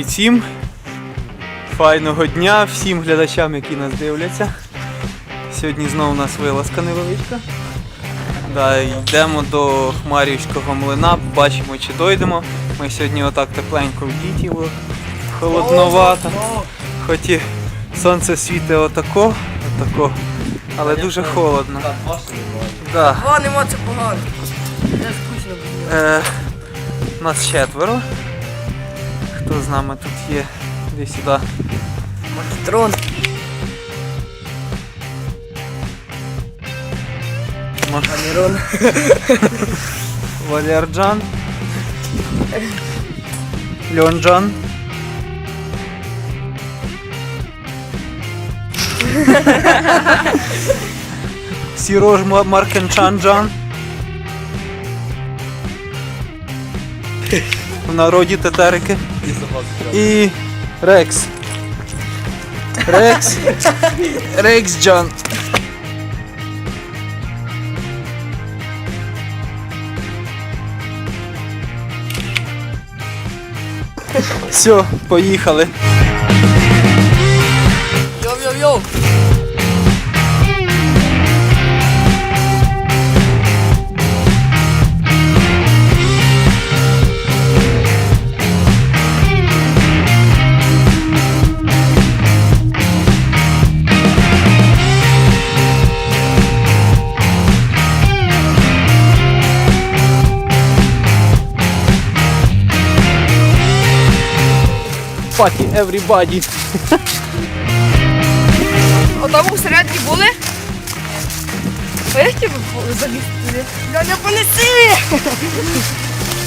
Привіт всім! Файного дня всім глядачам, які нас дивляться. Сьогодні знову у нас вилазка невеличка. Да, йдемо до Хмарівського млина, бачимо чи дойдемо. Ми сьогодні отак тепленько в діті, холодновато. Хоч і сонце світить отако, отако, але дуже холодно. Да. О, нема це погано. Е, нас четверо. Хто з нами тут є? Іди сюди. Макітрон. Маш- Камерон. Валерджан. Льонджан. Сірож Маркенчанджан. В народі тетерики. І Рекс. Рекс. Рекс Джон. Все, поїхали. Йоу-йоу-йоу. Party everybody. Отам усередині були? Би залізти. Ляля, понеси!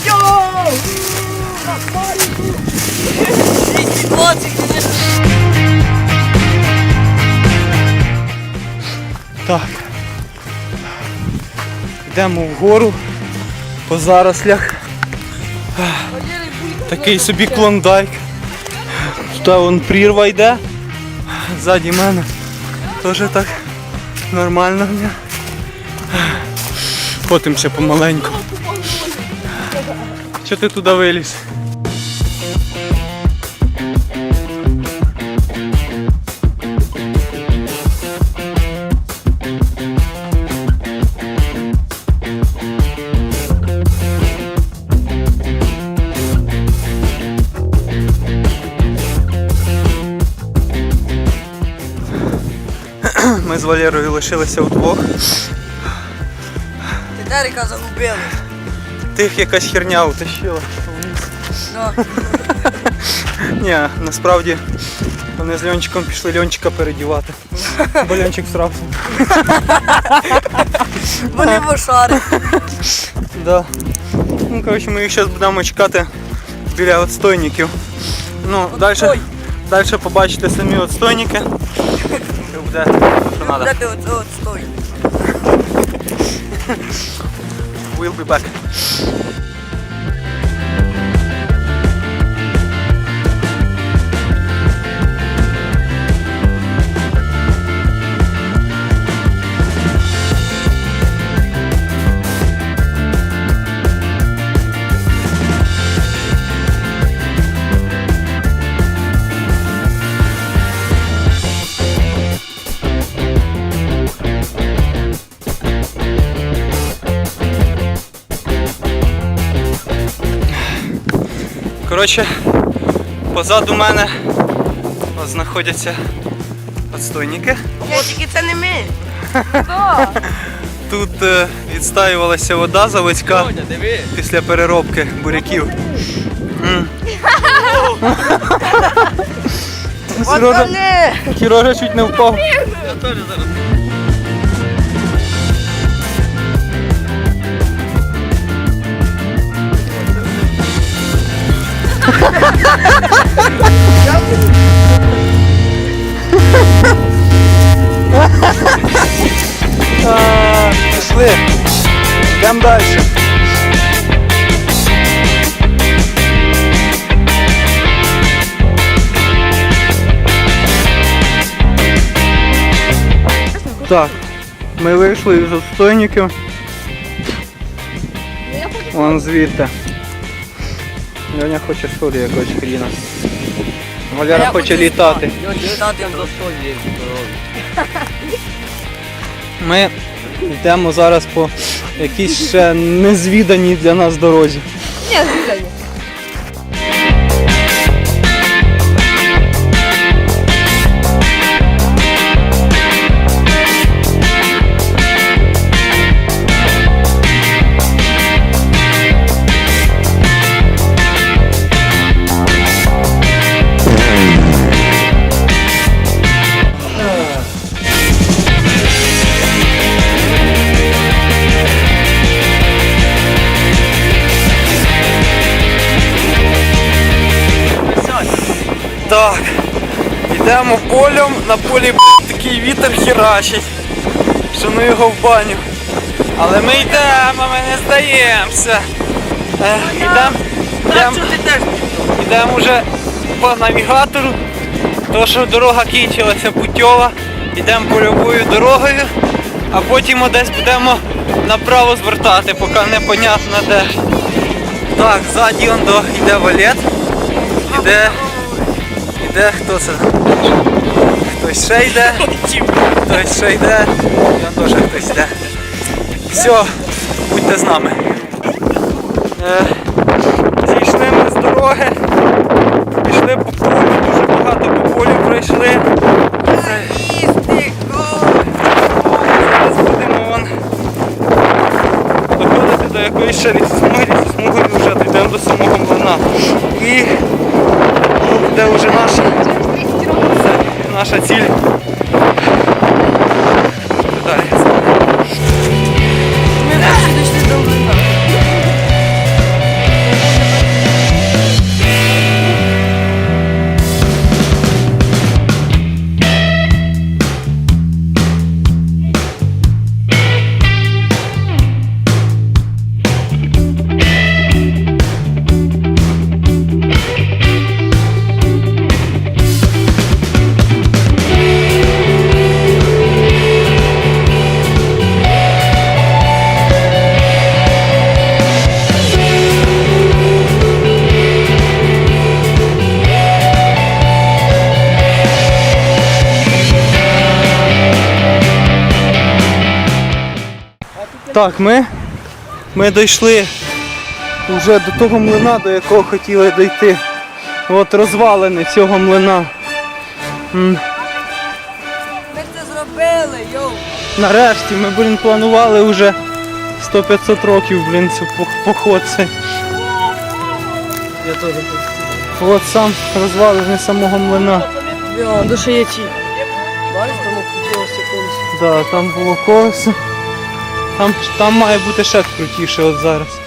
Йоу! 220, звісно. Так. Йдемо вгору по зарослях. Такий собі клондайк. Тут вон прірва йде. Ззаді мене теж так нормально. в Потім ще помаленьку. Що ти туди виліз? Валерою лишилися вдвох. Тетерика загубили. Тих якась херня утащила. Да. Ні, насправді вони з Льончиком пішли Льончика передівати. Бо Льончик всрався. Вони вошари. Да. Ну, коротше, ми їх зараз будемо чекати біля отстойників. Ну, далі, побачите самі отстойники. Буде, що треба. Де ти оце от стой? We'll be back. Коротше, позаду мене от знаходяться отстойники. О, тільки це не ми. Тут е, відстаювалася вода заводська після переробки буряків. Сережа, чуть не впав. А, далі. Так, ми вийшли із отстойників. Вон звідти. Льоня хоче солі якогось хріна. Валера хоче літати. Літати до Ми йдемо зараз по якійсь ще незвідані для нас дорозі. Ні, звичайно. Йдемо полем, на полі б, такий вітер хірачить, що ну його в баню. Але ми йдемо, ми не здаємося. Е, йдемо, ти вже по навігатору, то що дорога кінчилася путьова, йдемо польовою дорогою, а потім десь будемо направо звертати, поки непонятно де. Так, ззаді он до йде валет, іде Іде хто це? Хтось ще йде, хтось ще йде, он теж хтось йде. Все, будьте з нами. Е, зійшли ми з дороги, пішли по полю, дуже багато по полю пройшли. Зараз будемо вон доходити до якоїсь ще лісосмуги, лісосмуги вже дійдемо до самого млина. І буде вже наша, наша ціль. Так, ми, ми дійшли вже до того млина, до якого хотіли дійти. От розвалини цього млина. М, Ми це зробили, йоу. Нарешті ми, блін, планували вже 100-500 років, блін, цю пох- поход цей. Я теж От сам розвалини самого млина. Є ті. Бачиш, тому крутилося колесо. Да, там було колесо. Там, там має бути ще крутіше от зараз.